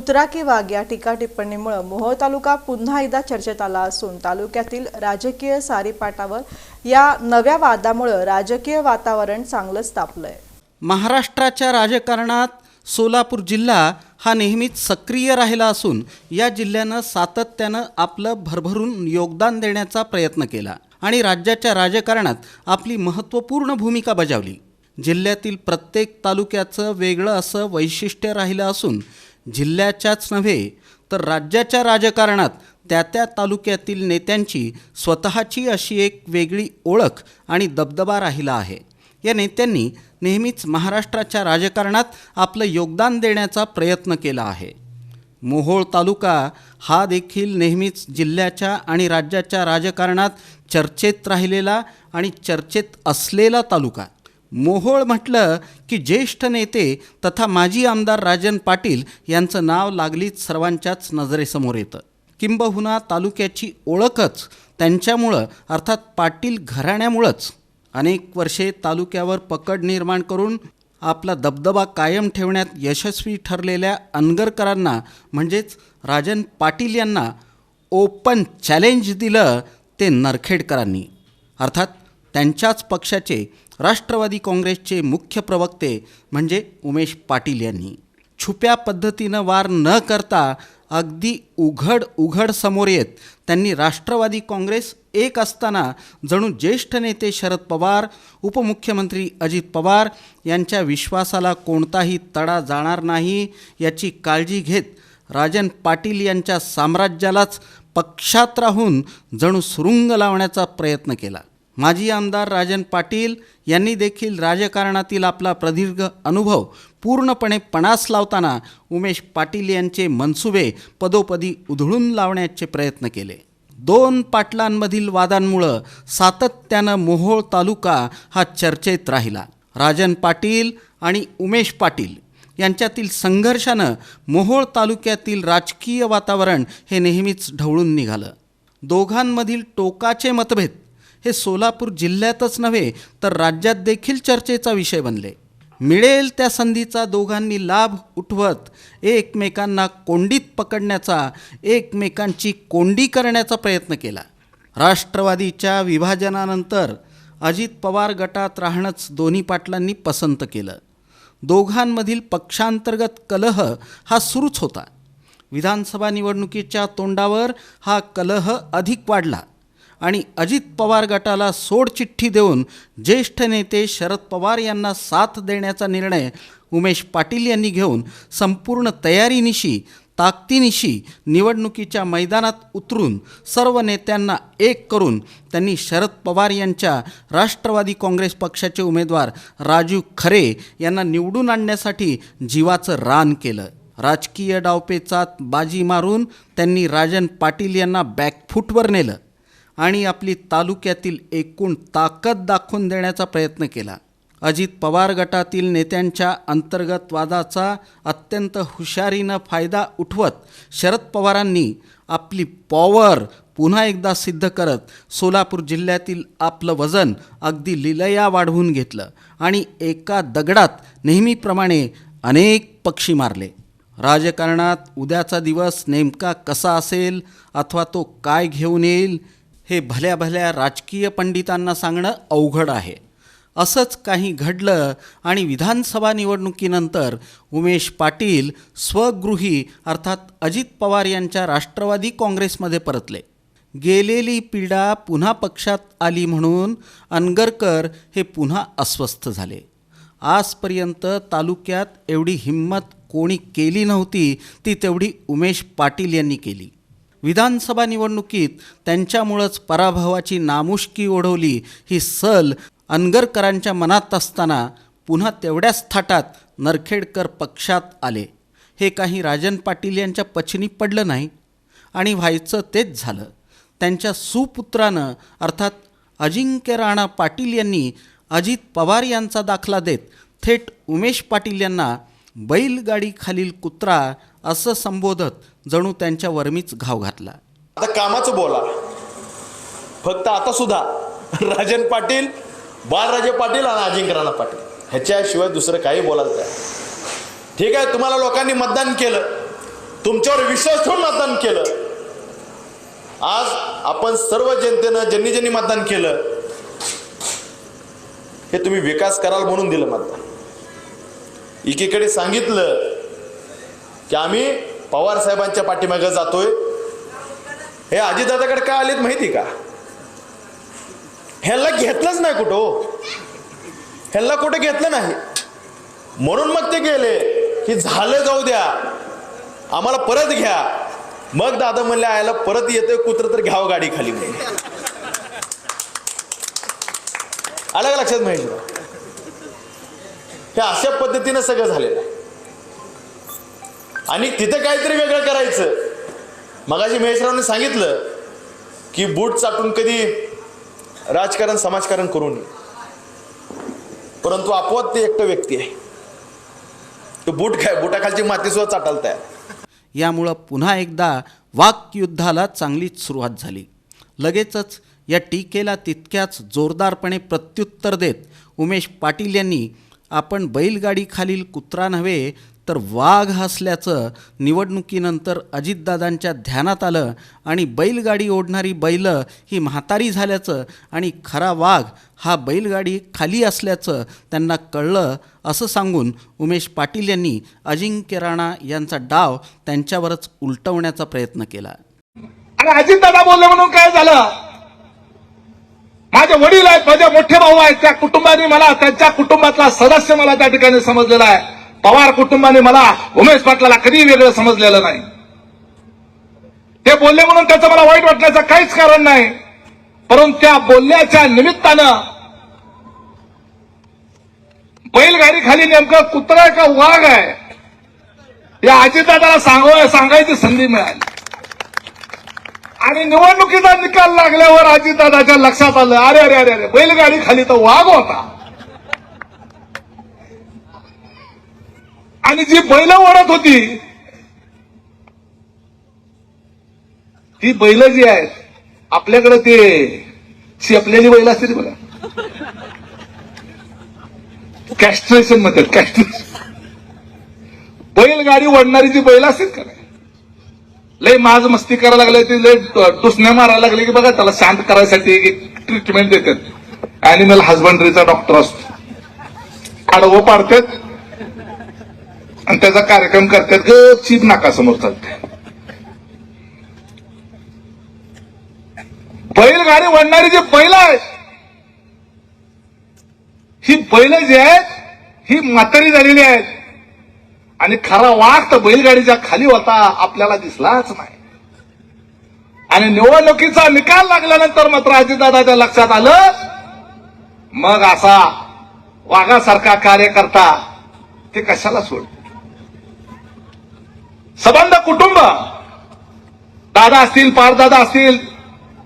कुत्रा की वाघ या टीका टिप्पणीमुळे मोहोळ तालुका पुन्हा एकदा चर्चेत आला असून तालुक्यातील राजकीय सारीपाटावर या नव्या वादामुळे राजकीय वातावरण चांगलंच तापलंय महाराष्ट्राच्या राजकारणात सोलापूर जिल्हा हा नेहमीच सक्रिय राहिला असून या जिल्ह्यानं सातत्यानं आपलं भरभरून योगदान देण्याचा प्रयत्न केला आणि राज्याच्या राजकारणात आपली महत्त्वपूर्ण भूमिका बजावली. जिल्ह्यातील प्रत्येक तालुक्याचं वेगळं असं वैशिष्ट्य राहिलं असून जिल्ह्याच्याच नव्हे तर राज्याच्या राजकारणात त्या त्या तालुक्यातील नेत्यांची स्वतःची अशी एक वेगळी ओळख आणि दबदबा राहिला आहे. या नेत्यांनी नेहमीच महाराष्ट्राच्या राजकारणात आपलं योगदान देण्याचा प्रयत्न केला आहे. मोहोळ तालुका हा देखील नेहमीच जिल्ह्याच्या आणि राज्याच्या राजकारणात चर्चेत राहिलेला आणि चर्चेत असलेला तालुका. मोहोळ म्हटलं की ज्येष्ठ नेते तथा माजी आमदार राजन पाटील यांचं नाव लागलीच सर्वांच्याच नजरेसमोर येतं. किंबहुना तालुक्याची ओळखच त्यांच्यामुळं अर्थात पाटील घराण्यामुळंच अनेक वर्षे तालुक्यावर पकड निर्माण करून आपला दबदबा कायम ठेवण्यात यशस्वी ठरलेल्या अनगरकरांना म्हणजेच राजन पाटील यांना ओपन चॅलेंज दिलं ते नरखेडकरांनी. अर्थात त्यांच्याच पक्षाचे राष्ट्रवादी काँग्रेसचे मुख्य प्रवक्ते म्हणजे उमेश पाटील यांनी. छुप्या पद्धतीनं वार न करता अगदी उघड उघड समोर येत त्यांनी राष्ट्रवादी काँग्रेस एक असताना जणू ज्येष्ठ नेते शरद पवार उपमुख्यमंत्री अजित पवार यांच्या विश्वासाला कोणताही तडा जाणार नाही याची काळजी घेत राजन पाटील यांच्या साम्राज्यालाच पक्षात राहून जणू सुरुंग लावण्याचा प्रयत्न केला. माजी आमदार राजन पाटील यांनी देखील राजकारणातील आपला प्रदीर्घ अनुभव पूर्णपणे पणास लावताना उमेश पाटील यांचे मनसुबे पदोपदी उधळून लावण्याचे प्रयत्न केले. दोन पाटलांमधील वादांमुळं सातत्यानं मोहोळ तालुका हा चर्चेत राहिला. राजन पाटील आणि उमेश पाटील यांच्यातील संघर्षानं मोहोळ तालुक्यातील राजकीय वातावरण हे नेहमीच ढवळून निघालं. दोघांमधील टोकाचे मतभेद हे सोलापूर जिल्ह्यातच नव्हे तर राज्यात देखील चर्चेचा विषय बनले. मिळेल त्या संधीचा दोघांनी लाभ उठवत एकमेकांना कोंडीत पकडण्याचा एकमेकांची कोंडी करण्याचा प्रयत्न केला. राष्ट्रवादीच्या विभाजनानंतर अजित पवार गटात राहणंच दोन्ही पाटलांनी पसंत केलं. दोघांमधील पक्षांतर्गत कलह हा सुरूच होता. विधानसभा निवडणुकीच्या तोंडावर हा कलह अधिक वाढला. आणि अजित पवार गटाला सोडचिठ्ठी देऊन ज्येष्ठ नेते शरद पवार यांना साथ देण्याचा निर्णय उमेश पाटील यांनी घेऊन संपूर्ण तयारीनिशी ताकदीनिशी निवडणुकीच्या मैदानात उतरून सर्व नेत्यांना एक करून त्यांनी शरद पवार यांच्या राष्ट्रवादी काँग्रेस पक्षाचे उमेदवार राजू खरे यांना निवडून आणण्यासाठी जीवाचं रान केलं. राजकीय डावपेचात बाजी मारून त्यांनी राजन पाटील यांना बॅकफूटवर नेलं. आणि आपली तालुक्यातील एकूण ताकद दाखवून देण्याचा प्रयत्न केला. अजित पवार गटातील नेत्यांच्या अंतर्गत वादाचा अत्यंत हुशारीनं फायदा उठवत शरद पवारांनी आपली पॉवर पुन्हा एकदा सिद्ध करत सोलापूर जिल्ह्यातील आपलं वजन अगदी लिलया वाढवून घेतलं आणि एका दगडात नेहमीप्रमाणे अनेक पक्षी मारले. राजकारणात उद्याचा दिवस नेमका कसा असेल अथवा तो काय घेऊन येईल हे भल्या भल्या राजकीय पंडितांना सांगणं अवघड आहे. असंच काही घडलं आणि विधानसभा निवडणुकीनंतर उमेश पाटील स्वगृही अर्थात अजित पवार यांच्या राष्ट्रवादी काँग्रेसमध्ये परतले. गेलेली पीडा पुन्हा पक्षात आली म्हणून अनगरकर हे पुन्हा अस्वस्थ झाले. आजपर्यंत तालुक्यात एवढी हिंमत कोणी केली नव्हती ती तेवढी उमेश पाटील यांनी केली. विधानसभा निवडणुकीत त्यांच्यामुळंच पराभवाची नामुष्की ओढवली. ही सल अनगरकरांच्या मनात असताना पुन्हा तेवढ्याच थाटात नरखेडकर पक्षात आले. हे काही राजन पाटील यांच्या पचनी पडलं नाही. आणि व्हायचं तेच झालं. त्यांच्या सुपुत्रानं अर्थात अजिंक्य राणा पाटील यांनी अजित पवार यांचा दाखला देत थेट उमेश पाटील यांना बैलगाडीखालील कुत्रा असं संबोधत जणू त्यांच्या वर्मीच घाव घातला. आता कामाचं बोला. फक्त आता सुद्धा राजन पाटील बाळराजे पाटील आणि अजिंक्य राणा पाटील. ह्याच्याशिवाय दुसरं काही बोलायचं आहे ठीक आहे तुम्हाला लोकांनी मतदान केलं. तुमच्यावर विश्वास ठेवून मतदान केलं. आज आपण सर्व जनतेनं ज्यांनी ज्यांनी मतदान केलं हे तुम्ही विकास कराल म्हणून दिलं मतदान. एकीकडे सांगितलं की आम्ही पवार साहेबांच्या पाठीमागे जातोय. हे अजितदादाकडे का आलेत माहिती का? ह्याला घेतलंच नाही कुठं हो. ह्याला कुठं घेतलं नाही. म्हणून मग ते गेले की झालं जाऊ द्या. आम्हाला परत घ्या. मग दादा म्हणले आयला परत येतोय कुत्र तर घ्यावं गाडी खाली म्हणजे आलं का लक्षात माहिती? हे अशा पद्धतीनं सगळं झालेलं आहे. आणि तिथं काहीतरी वेगळं करायचं. मगाशी महेशरावने सांगितलं की बूट चाटून कधी राजकारण समाजकारण करू नये. परंतु आपोआप ते एकटं व्यक्ती आहे. तो बूट काय बुटाखालची माती सुद्धा चाटायला तयार यामुळं पुन्हा एकदा वाकयुद्धाला चांगलीच सुरुवात झाली. लगेचच या टीकेला तितक्याच जोरदारपणे प्रत्युत्तर देत उमेश पाटील यांनी आपण बैलगाडीखालील कुत्रा नव्हे तर वाघ असल्याचं निवडणुकीनंतर अजितदादांच्या ध्यानात आलं आणि बैलगाडी ओढणारी बैल ही म्हातारी झाल्याचं आणि खरा वाघ हा बैलगाडी खाली असल्याचं त्यांना कळलं असं सांगून उमेश पाटील यांनी अजिंक्य राणा यांचा डाव त्यांच्यावरच उलटवण्याचा प्रयत्न केला. आणि अजितदादा बोलले म्हणून काय झालं? माझे वडील आहेत माझे मोठे भाऊ आहेत त्या कुटुंबाने मला त्यांच्या कुटुंबातला सदस्य मला त्या ठिकाणी समजलेला आहे. पवार कुटुंबाने मला उमेश पाटलाला कधी वेगळं समजलेलं नाही. ते बोलले म्हणून त्याचं मला वाईट वाटण्याचं काहीच कारण नाही. परंतु त्या बोलण्याच्या निमित्तानं बैलगाडी खाली नेमकं कुत्रा का वाघ आहे? या अजितदादाला सांगू सांगायची संधी मिळाली. आणि निवडणुकीचा निकाल लागल्यावर अजितदादाच्या लक्षात आलं अरे अरे अरे अरे बैलगाडी खाली तर वाघ होता. आणि जी बैल ओढत होती ती बैल जी आहेत आपल्याकडे ते शेपलेली बैल असते बघा. कॅस्ट्रेशनमध्ये कॅस्ट्रेशन बैलगाडी ओढणारी जी बैल असतील का लय माज मस्ती करायला लागले ते लय टुसण्या मारायला लागले की बघा त्याला शांत करायसाठी एक ट्रीटमेंट देतात. अॅनिमल हजबंडरीचा डॉक्टर असतो. आडवं पाडतात. आणि त्याचा कार्यक्रम करतात ग चीप नाका समोर चालते बैलगाडी वडणारी जे बैल आहेत ही बैल जी आहेत ही म्हातारी झालेली आहेत. आणि खरा वाघ तर बैलगाडीच्या खाली होता आपल्याला दिसलाच नाही. आणि निवडणुकीचा निकाल लागल्यानंतर मात्र अजितदादाच्या लक्षात आलं मग असा वाघासारखा कार्यकर्ता ते कशाला सोड सबंध कुटुंब। दादा असतील पारदादा असतील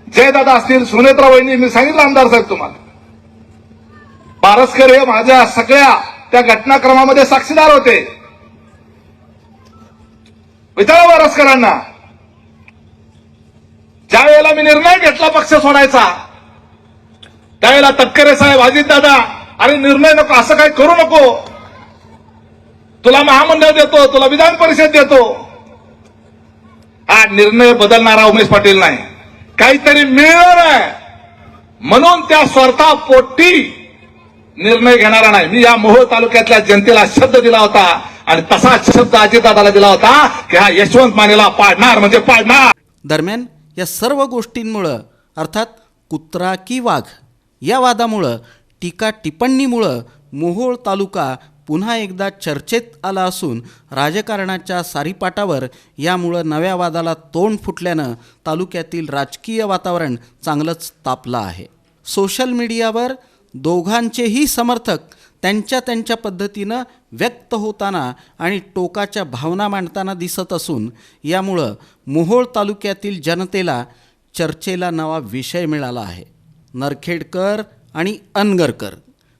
जयदादा असतील सुनेत्रा वहिनी मी सांगितलं आमदार साहेब तुम्हाला. पारस्कर हे माझ्या सगळ्या त्या घटनाक्रमामध्ये साक्षीदार होते. विचारा वारसकरांना ज्या वेळेला मी निर्णय घेतला पक्ष सोडायचा त्यावेळेला तटकरे साहेब अजितदादा अरे निर्णय नको असं काही करू नको. तुला महामंडळ देतो तुला विधान परिषद देतो. हा निर्णय बदलणारा उमेश पाटील नाही. काहीतरी मिळणार आहे. म्हणून त्या स्वार्थापोटी निर्णय घेणारा नाही. मी या मोहोळ तालुक्यातल्या जनतेला शब्द दिला होता आणि तसाच शब्द अजितदादाला दिला होता की हा यशवंत मानेला पाडणार म्हणजे पाडणार. दरम्यान या सर्व गोष्टींमुळं अर्थात कुत्रा की वाघ या वादामुळं टीका टिप्पणीमुळं मोहोळ तालुका पुन्हा एकदा चर्चेत आला असून राजकारणाच्या सारीपाटावर यामुळं नव्या वादाला तोंड फुटल्यानं तालुक्यातील राजकीय वातावरण चांगलंच तापलं आहे. सोशल मीडियावर दोघांचेही समर्थक त्यांच्या त्यांच्या पद्धतीनं व्यक्त होताना आणि टोकाच्या भावना मांडताना दिसत असून यामुळं मोहोळ तालुक्यातील जनतेला चर्चेला नवा विषय मिळाला आहे. नरखेडकर आणि अनगरकर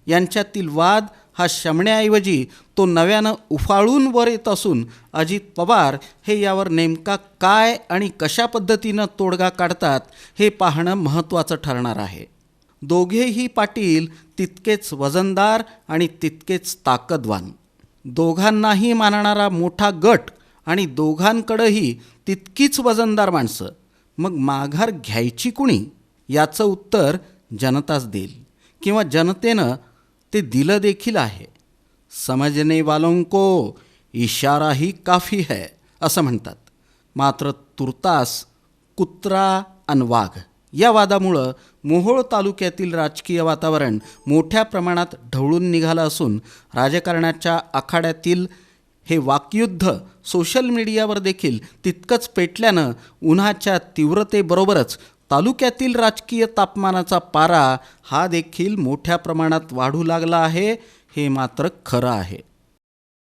यांच्यातील वाद हा शमण्याऐवजी तो नव्यानं उफाळून वर येत असून अजित पवार हे यावर नेमका काय आणि कशा पद्धतीनं तोडगा काढतात हे पाहणं महत्त्वाचं ठरणार आहे. दोघेही पाटील तितकेच वजनदार आणि तितकेच ताकदवान. दोघांनाही मानणारा मोठा गट आणि दोघांकडंही तितकीच वजनदार माणसं. मग माघार घ्यायची कुणी? याचं उत्तर जनताच देईल. किंवा जनतेनं ते दिलं देखील आहे. समजने वालों को इशारा ही काफी है असं म्हणतात. मात्र तुर्तास कुत्रा अन वाघ या वादामुळं मोहोळ तालुक्यातील राजकीय वातावरण मोठ्या प्रमाणात ढवळून निघालं असून राजकारणाच्या आखाड्यातील हे वाकयुद्ध सोशल मीडियावर देखील तितकंच पेटल्यानं उन्हाच्या तीव्रतेबरोबरच तालुक्यातील राजकीय तापमानाचा पारा हा देखील मोठ्या प्रमाणात वाढू लागला आहे हे मात्र खरं आहे.